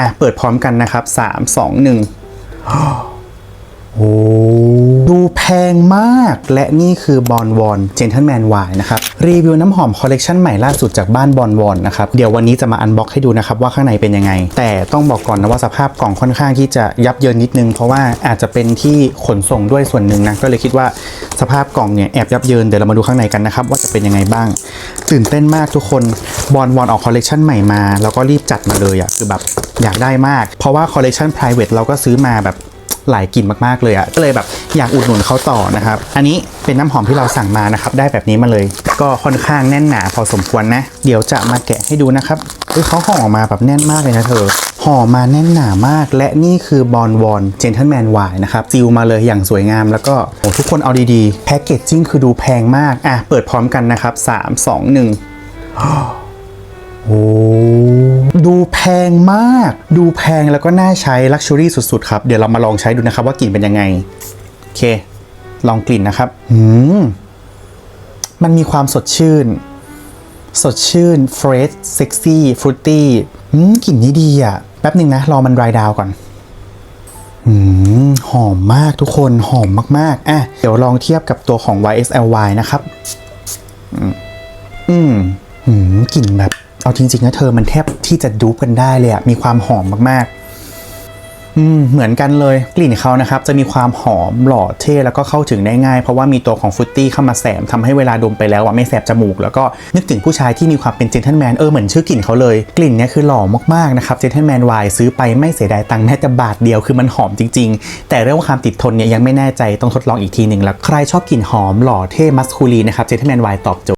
อะ เปิดพร้อมกันนะครับ 3 2 1 โอ้ดูแพงมาก และนี่คือบอลวอนเจน t l e m แมนวายนะครับ รีวิวน้ำหอมคอลเลกชันใหม่ล่าสุดจากบ้านบอลวอนนะครับ เดี๋ยววันนี้จะมาอันบ็อกให้ดูนะครับ ว่าข้างในเป็นยังไง แต่ต้องบอกก่อนนะว่าสภาพกล่องค่อนข้างที่จะยับเยินนิดนึง เพราะว่าอาจจะเป็นที่ขนส่งด้วยส่วนหนึ่งนะ ก็เลยคิดว่าสภาพกล่องเนี่ยแอบยับเยิน เดี๋ยวเรามาดูข้างในกันนะครับว่าจะเป็นยังไงบ้าง ตื่นเต้นมากทุกคนบอลวอนออกคอลเลกชันใหม่มา แล้วก็รีบจัดมาเลยอะคือแบบ อยากได้มาก เพราะว่าคอลเลกชัน private เราก็ซื้อมาแบบหลายกลิ่นมากๆเลยอะ่ะก็เลยแบบอยากอุดหนุนเขาต่อนะครับ อันนี้เป็นน้ำหอมที่เราสั่งมานะครับ ได้แบบนี้มาเลย ก็ค่อนข้างแน่นหนาพอสมควรนะ เดี๋ยวจะมาแกะให้ดูนะครับเฮ้ยเขาห่อมาแบบแน่นมากเลยนะเธอ ห่อมาแน่นหนามาก และนี่คือบอลวอนเจน t l e m แมนวายนะครับซิลมาเลยอย่างสวยงาม แล้วก็โอ้ทุกคนเอาดีๆ แพ็กเกจจิ้งคือดูแพงมาก อะ เปิดพร้อมกันนะครับ 3 2 1โอ้ดูแพงมาก ดูแพงแล้วก็น่าใช้ลักชัวรี่สุดๆครับ เดี๋ยวเรามาลองใช้ดูนะครับว่ากลิ่นเป็นยังไง โอเค ลองกลิ่นนะครับหืมมันมีความสดชื่น สดชื่นเฟรชเซ็กซี่ฟรุตตี้หืมกลิ่นนี้ดีอะ แป๊บหนึ่งนะ รอมันรายดาวก่อนหืมหอมมากทุกคนหอมมาก ๆ อะ เดี๋ยวลองเทียบกับตัวของ YSLY นะครับ อืมหืมกลิ่นแบบ เอาจริงๆนะเธอมันแทบที่จะดูปกันได้เลยอะมีความหอมมากๆ อืมเหมือนกันเลยกลิ่นเขานะครับ จะมีความหอมหล่อเท่แล้วก็เข้าถึงได้ง่าย เพราะว่ามีตัวของฟุตตี้เข้ามาแสมทำให้เวลาดมไปแล้วอะไม่แสบจมูก แล้วก็นึกถึงผู้ชายที่มีความเป็นเจน t l e m แมนเออเหมือนชื่อกลิ่นเขาเลยกลิ่นเนี้ยคือหล่อมากๆนะครับเจน t l e m แมนวายซื้อไปไม่เสียดายตังค์แม้แต่บาทเดียวคือมันหอมจริง ๆ แต่เรื่องความติดทนเนี่ยยังไม่แน่ใจต้องทดลองอีกทีหนึ่งแล้วใครชอบกลิ่นหอมหล่อเท่มัสคูลีนะครับเจน t l e m แมนวายตอบโจท